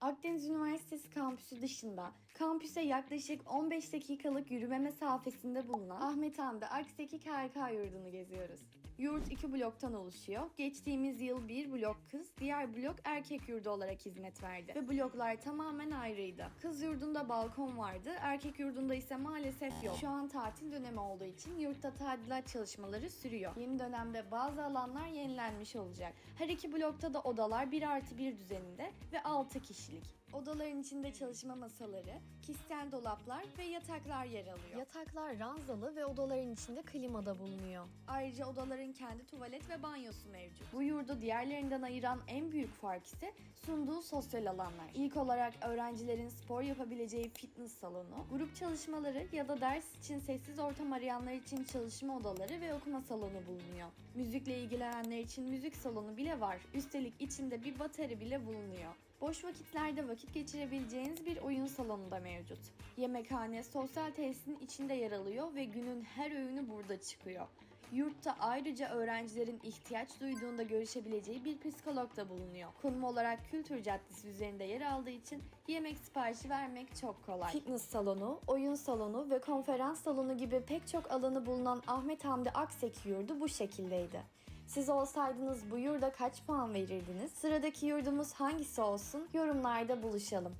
Akdeniz Üniversitesi kampüsü dışında kampüse yaklaşık 15 dakikalık yürüme mesafesinde bulunan Ahmet Hamdi Akseki KRK yurdunu geziyoruz. Yurt iki bloktan oluşuyor. Geçtiğimiz yıl bir blok kız, diğer blok erkek yurdu olarak hizmet verdi. Ve bloklar tamamen ayrıydı. Kız yurdunda balkon vardı, erkek yurdunda ise maalesef yok. Şu an tatil dönemi olduğu için yurtta tadilat çalışmaları sürüyor. Yeni dönemde bazı alanlar yenilenmiş olacak. Her iki blokta da odalar 1 artı 1 düzeninde ve 6 şimdilik. Odaların içinde çalışma masaları, kişisel dolaplar ve yataklar yer alıyor. Yataklar ranzalı ve odaların içinde klima da bulunuyor. Ayrıca odaların kendi tuvalet ve banyosu mevcut. Bu yurdu diğerlerinden ayıran en büyük fark ise sunduğu sosyal alanlar. İlk olarak öğrencilerin spor yapabileceği fitness salonu, grup çalışmaları ya da ders için sessiz ortam arayanlar için çalışma odaları ve okuma salonu bulunuyor. Müzikle ilgilenenler için müzik salonu bile var. Üstelik içinde bir bateri bile bulunuyor. Boş vakitlerde vakit geçirebileceğiniz bir oyun salonu da mevcut. Yemekhane, sosyal tesisin içinde yer alıyor ve günün her öğünü burada çıkıyor. Yurtta ayrıca öğrencilerin ihtiyaç duyduğunda görüşebileceği bir psikolog da bulunuyor. Konum olarak Kültür Caddesi üzerinde yer aldığı için yemek siparişi vermek çok kolay. Fitness salonu, oyun salonu ve konferans salonu gibi pek çok alanı bulunan Ahmet Hamdi Akseki yurdu bu şekildeydi. Siz olsaydınız bu yurda kaç puan verirdiniz? Sıradaki yurdumuz hangisi olsun? Yorumlarda buluşalım.